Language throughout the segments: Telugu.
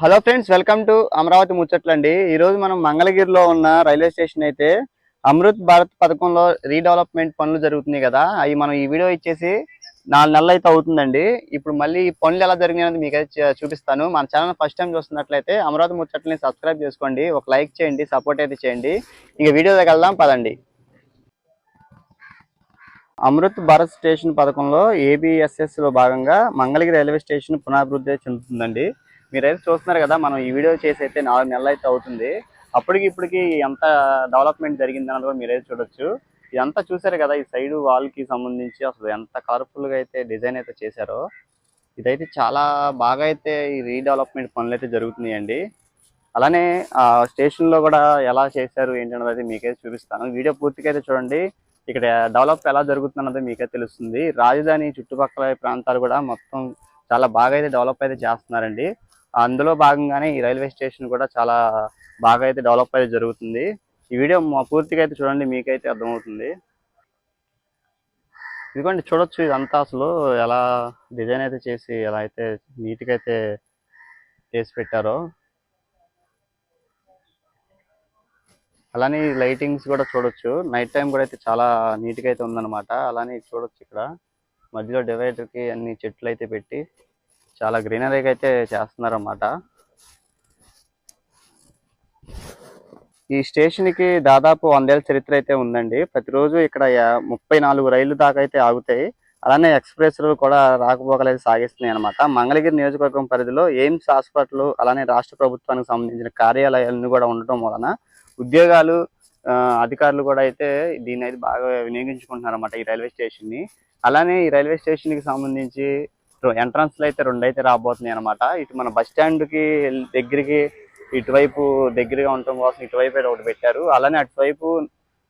Hello friends welcome to Amaravati ముచ్చట్లండి. ఈరోజు మనం మంగళగిరిలో ఉన్న రైల్వే స్టేషన్ అయితే అమృత్ భారత్ పథకంలో రీడెవలప్మెంట్ పనులు జరుగుతున్నాయి కదా. అవి మనం ఈ వీడియో ఇచ్చేసి నాలుగు నెలలు అయితే అవుతుందండి. ఇప్పుడు మళ్ళీ ఈ పనులు ఎలా జరిగినాయని మీకు అయితే చూపిస్తాను. మన ఛానల్ ఫస్ట్ టైం చూస్తున్నట్లయితే అమరావతి ముచ్చట్లని సబ్స్క్రైబ్ చేసుకోండి. ఒక లైక్ చేయండి సపోర్ట్ అయితే చేయండి. ఇక వీడియో దగ్గర పదండి. అమృత్ భారత్ స్టేషన్ పథకంలో ఏబిఎస్ఎస్లో భాగంగా మంగళగిరి రైల్వే స్టేషన్ పునరాభివృద్ధి చెందుతుందండి. మీరైతే చూస్తున్నారు కదా మనం ఈ వీడియో చేసి అయితే నాలుగు నెలలు అయితే అవుతుంది. అప్పటికి ఇప్పటికి ఎంత డెవలప్మెంట్ జరిగింది అన్నది కూడా మీరైతే చూడొచ్చు. ఇదంతా చూసారు కదా ఈ సైడ్ వాల్కి సంబంధించి అసలు ఎంత కలర్ఫుల్గా అయితే డిజైన్ అయితే చేశారో. ఇదైతే చాలా బాగా అయితే ఈ రీడెవలప్మెంట్ పనులు అయితే జరుగుతున్నాయండి అలానే ఆ స్టేషన్లో కూడా ఎలా చేశారు ఏంటన్నది అయితే మీకైతే చూపిస్తాను. వీడియో పూర్తిగా అయితే చూడండి. ఇక్కడ డెవలప్ ఎలా జరుగుతున్నది మీకైతే తెలుస్తుంది. రాజధాని చుట్టుపక్కల ప్రాంతాలు కూడా మొత్తం చాలా బాగా అయితే డెవలప్ అయితే చేస్తున్నారండి. అందులో భాగంగానే ఈ రైల్వే స్టేషన్ కూడా చాలా బాగా అయితే డెవలప్ అయితే జరుగుతుంది. ఈ వీడియో మా పూర్తిగా అయితే చూడండి మీకైతే అర్థమవుతుంది. ఇదిగోండి చూడొచ్చు ఇదంతా అసలు ఎలా డిజైన్ అయితే చేసి ఎలా అయితే నీట్గా అయితే చేసి పెట్టారో. అలానే లైటింగ్స్ కూడా చూడొచ్చు. నైట్ టైం కూడా అయితే చాలా నీట్గా అయితే ఉందన్నమాట. అలానే చూడొచ్చు ఇక్కడ. మధ్యలో డివైడర్కి కి అన్ని చెట్లు అయితే పెట్టి చాలా గ్రీనరీగా అయితే చేస్తున్నారన్నమాట. ఈ స్టేషన్కి దాదాపు వందేళ్ళ చరిత్ర అయితే ఉందండి. ప్రతిరోజు ఇక్కడ ముప్పై నాలుగు రైళ్ళు దాకా అయితే ఆగుతాయి. అలానే ఎక్స్ప్రెస్లు కూడా రాకపోకలు అయితే సాగిస్తున్నాయి అనమాట మంగళగిరి నియోజకవర్గం పరిధిలో ఎయిమ్స్ హాస్పిటల్ అలానే రాష్ట్ర ప్రభుత్వానికి సంబంధించిన కార్యాలయాలను కూడా ఉండటం వలన ఉద్యోగాలు అధికారులు కూడా అయితే దీన్ని అయితే బాగా వినియోగించుకుంటున్నారు అనమాట ఈ రైల్వే స్టేషన్ని అలానే ఈ రైల్వే స్టేషన్కి సంబంధించి ఎంట్రన్స్లో అయితే రెండు అయితే రాబోతున్నాయి అనమాట ఇటు మన బస్ స్టాండ్కి దగ్గరికి ఇటువైపు దగ్గరగా ఉండటం కోసం ఇటువైపు అయితే ఒకటి పెట్టారు. అలానే అటువైపు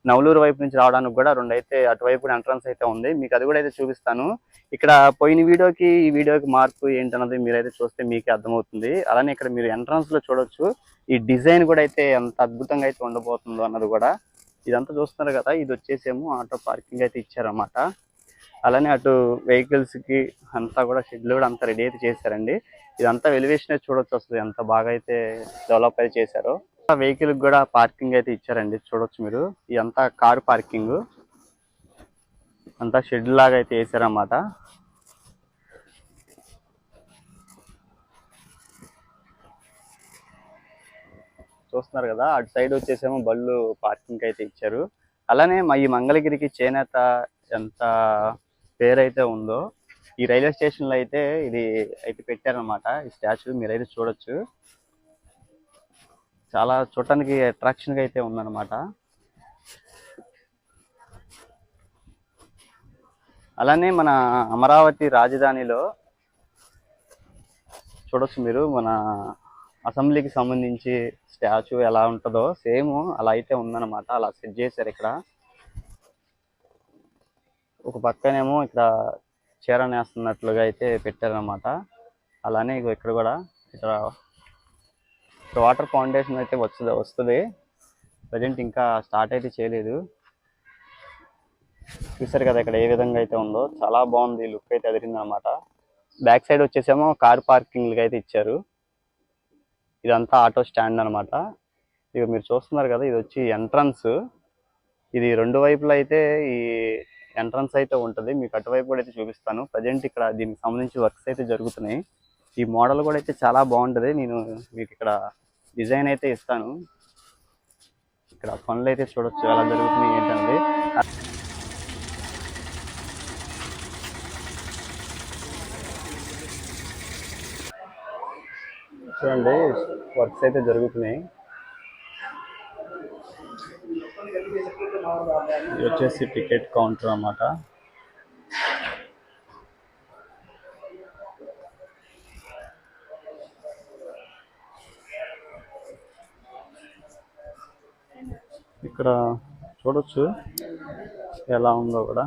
నవలూరు వైపు నుంచి రావడానికి కూడా రెండు అయితే అటువైపు ఎంట్రన్స్ అయితే ఉంది. మీకు అది కూడా అయితే చూపిస్తాను. ఇక్కడ పోయిన వీడియోకి ఈ వీడియోకి మార్పు ఏంటన్నది మీరైతే చూస్తే మీకే అర్థమవుతుంది. అలానే ఇక్కడ మీరు ఎంట్రన్స్లో చూడొచ్చు. ఈ డిజైన్ కూడా అయితే ఎంత అద్భుతంగా అయితే ఉండబోతుందో అన్నది కూడా. ఇదంతా చూస్తున్నారు కదా ఇది వచ్చేసేమో ఆటో పార్కింగ్ అయితే ఇచ్చారన్నమాట. అలానే అటు వెహికల్స్కి అంతా కూడా షెడ్లు కూడా అంతా రెడీ అయితే చేశారండి. ఇదంతా వెలివేషన్ చూడొచ్చు అసలు ఎంత బాగా అయితే డెవలప్ అయితే చేశారో. వెహికల్ కూడా పార్కింగ్ అయితే ఇచ్చారండి చూడొచ్చు మీరు. ఇదంతా కార్ పార్కింగ్ అంతా షెడ్ లాగా అయితే వేసారన్నమాట చూస్తున్నారు కదా అటు సైడ్ వచ్చేసేమో బళ్ళు పార్కింగ్ అయితే ఇచ్చారు. అలానే మా ఈ మంగళగిరికి చేనేత ఎంత పేరైతే ఉందో ఈ రైల్వే స్టేషన్లో అయితే ఇది అయితే పెట్టారనమాట ఈ స్టాచ్యూ మీరైతే చూడొచ్చు. చాలా చూడటానికి అట్రాక్షన్గా అయితే ఉందన్నమాట. అలానే మన అమరావతి రాజధానిలో చూడొచ్చు మీరు మన అసెంబ్లీకి సంబంధించి స్టాచ్యూ ఎలా ఉంటుందో. సేమ్ అలా అయితే ఉందన్నమాట. అలా సెట్ చేశారు ఇక్కడ. ఒక పక్కనేమో ఇక్కడ చీర నేస్తున్నట్లుగా అయితే పెట్టారనమాట అలానే ఇగో ఇక్కడ కూడా ఇక్కడ వాటర్ ఫౌండేషన్ అయితే వస్తుంది వస్తుంది. ప్రజెంట్ ఇంకా స్టార్ట్ అయితే చేయలేదు. చూసారు కదా ఇక్కడ ఏ విధంగా అయితే ఉందో. చాలా బాగుంది లుక్ అయితే అదిరింది అనమాట బ్యాక్ సైడ్ వచ్చేసేమో కార్ పార్కింగ్ అయితే ఇచ్చారు. ఇదంతా ఆటో స్టాండ్ అన్నమాట. ఇక మీరు చూస్తున్నారు కదా ఇది వచ్చి ఎంట్రన్స్. ఇది రెండు వైపులా అయితే ఈ ఎంట్రన్స్ అయితే ఉంటుంది. మీకు అటువైపు కూడా అయితే చూపిస్తాను. ప్రజెంట్ ఇక్కడ దీనికి సంబంధించి వర్క్స్ అయితే జరుగుతున్నాయి. ఈ మోడల్ కూడా అయితే చాలా బాగుంటుంది. నేను మీకు ఇక్కడ డిజైన్ అయితే ఇస్తాను. ఇక్కడ పనులు అయితే చూడొచ్చు. ఎలా జరుగుతున్నాయి ఏంటనేది. చూడండి వర్క్స్ అయితే జరుగుతున్నాయి. ఇది వచ్చేసి టికెట్ కౌంటర్ అన్నమాట. ఇక్కడ చూడొచ్చు ఎలా ఉందో కూడా.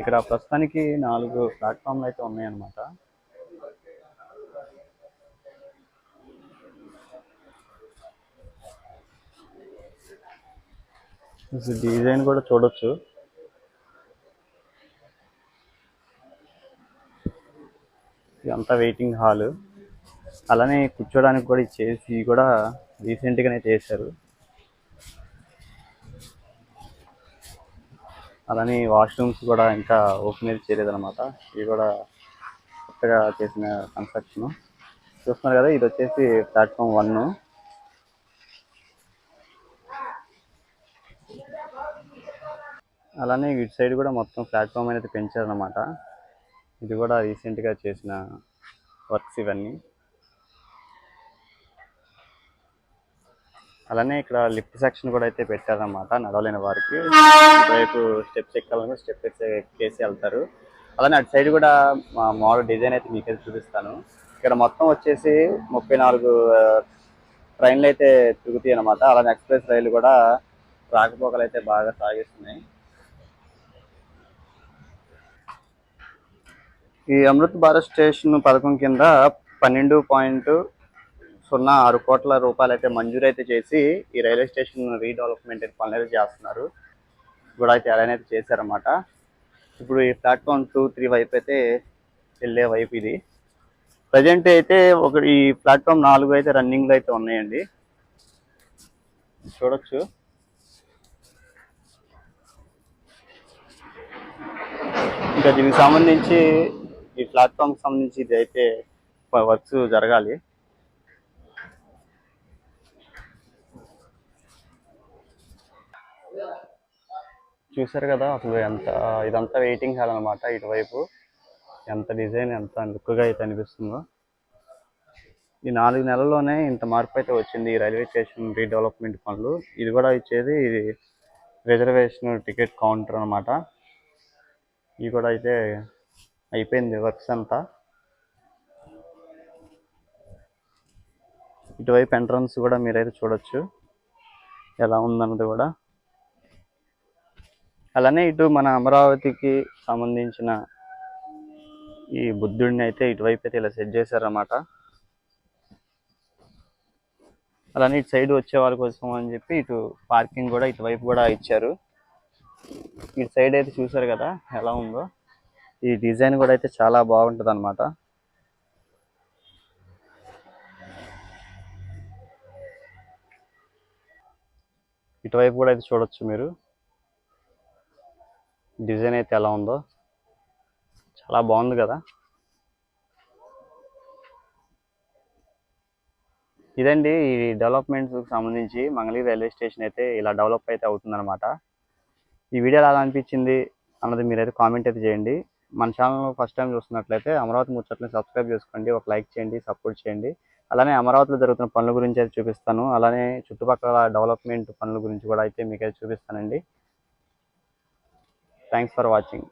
ఇక్కడ ప్రస్తుతానికి నాలుగు ప్లాట్ఫామ్లు అయితే ఉన్నాయన్నమాట. డిజైన్ కూడా చూడొచ్చు. ఇదంతా వెయిటింగ్ హాల్. అలానే కూర్చోడానికి కూడా ఇచ్చేసి ఇవి కూడా రీసెంట్గానే చేశారు. అలానే వాష్రూమ్స్ కూడా ఇంకా ఓపెన్ అయితే చేయలేదన్నమాట. ఇవి కూడా కొత్తగా చేసిన కన్స్ట్రక్షన్ చూస్తున్నారు కదా ఇది వచ్చేసి ప్లాట్ఫామ్ వన్ అలానే ఇటు సైడ్ కూడా మొత్తం ప్లాట్ఫామ్ అనేది పెంచారనమాట ఇది కూడా రీసెంట్గా చేసిన వర్క్స్ ఇవన్నీ. అలానే ఇక్కడ లిఫ్ట్ సెక్షన్ కూడా అయితే పెట్టారన్నమాట నడవలేని వారికి. ఇటువైపు స్టెప్స్ ఎక్కాలని స్టెప్ ఎక్కేసి వెళ్తారు. అలానే అటు సైడ్ కూడా మా మోడల్ డిజైన్ అయితే మీకు అయితే చూపిస్తాను. ఇక్కడ మొత్తం వచ్చేసి ముప్పై నాలుగు ట్రైన్లు అయితే తిరుగుతాయి అనమాట అలానే ఎక్స్ప్రెస్ రైలు కూడా రాకపోకలు అయితే బాగా సాగిస్తున్నాయి. ఈ అమృత్ భారత్ స్టేషన్ పథకం కింద పన్నెండు పాయింట్ సున్నా ఆరు కోట్ల రూపాయలు అయితే మంజూరు అయితే చేసి ఈ రైల్వే స్టేషన్ రీడెవలప్మెంట్ పనులు అయితే చేస్తున్నారు. కూడా అయితే అలానే అయితే చేశారన్నమాట. ఇప్పుడు ఈ ప్లాట్ఫామ్ టూ త్రీ వైపు అయితే వెళ్ళే వైపు ఇది. ప్రజెంట్ అయితే ఒక ఈ ప్లాట్ఫామ్ నాలుగు అయితే రన్నింగ్లో అయితే ఉన్నాయండి. చూడొచ్చు. ఇంకా దీనికి సంబంధించి ఈ ప్లాట్ఫామ్ సంబంధించి ఇది అయితే వర్క్స్ జరగాలి. చూసారు కదా అసలు ఎంత ఇదంతా వెయిటింగ్ హాల్ అనమాట ఇటువైపు. ఎంత డిజైన్ ఎంత లుక్గా అయితే అనిపిస్తుందో. ఈ నాలుగు నెలల్లోనే ఇంత మార్పు అయితే వచ్చింది ఈ రైల్వే స్టేషన్ రీడెవలప్మెంట్ పనులు. ఇది కూడా ఇచ్చేది ఇది రిజర్వేషన్ టికెట్ కౌంటర్ అనమాట ఇది కూడా అయితే అయిపోయింది వర్క్స్ అంతా. ఇటువైపు ఎంట్రన్స్ కూడా మీరైతే చూడొచ్చు. ఎలా ఉందన్నది కూడా. అలానే ఇటు మన అమరావతికి సంబంధించిన ఈ బుద్ధుడిని అయితే ఇటువైపు అయితే ఇలా సెట్ చేశారన్నమాట. అలానే ఇటు సైడ్ వచ్చే వాళ్ళ కోసం అని చెప్పి ఇటు పార్కింగ్ కూడా ఇటువైపు కూడా ఇచ్చారు. ఇటు సైడ్ అయితే చూసారు కదా ఎలా ఉందో. ఈ డిజైన్ కూడా అయితే చాలా బాగుంటుంది అనమాట ఇటువైపు కూడా అయితే చూడొచ్చు మీరు. డిజైన్ అయితే ఎలా ఉందో. చాలా బాగుంది కదా. ఇదండి ఈ డెవలప్మెంట్స్కి సంబంధించి మంగళగిరి రైల్వే స్టేషన్ అయితే ఇలా డెవలప్ అయితే అవుతుందన్నమాట. ఈ వీడియో ఎలా అనిపించింది అన్నది మీరైతే కామెంట్ అయితే చేయండి. మన ఛానల్ ఫస్ట్ టైం చూస్తున్నట్లయితే అమరావతి ముచ్చట్ని సబ్స్క్రైబ్ చేసుకోండి ఒక లైక్ చేయండి సపోర్ట్ చేయండి. అలానే అమరావతిలో జరుగుతున్న పనుల గురించి అయితే చూపిస్తాను. అలానే చుట్టుపక్కల డెవలప్మెంట్ పనుల గురించి కూడా అయితే మీకు అయితే చూపిస్తానండి. Thanks for watching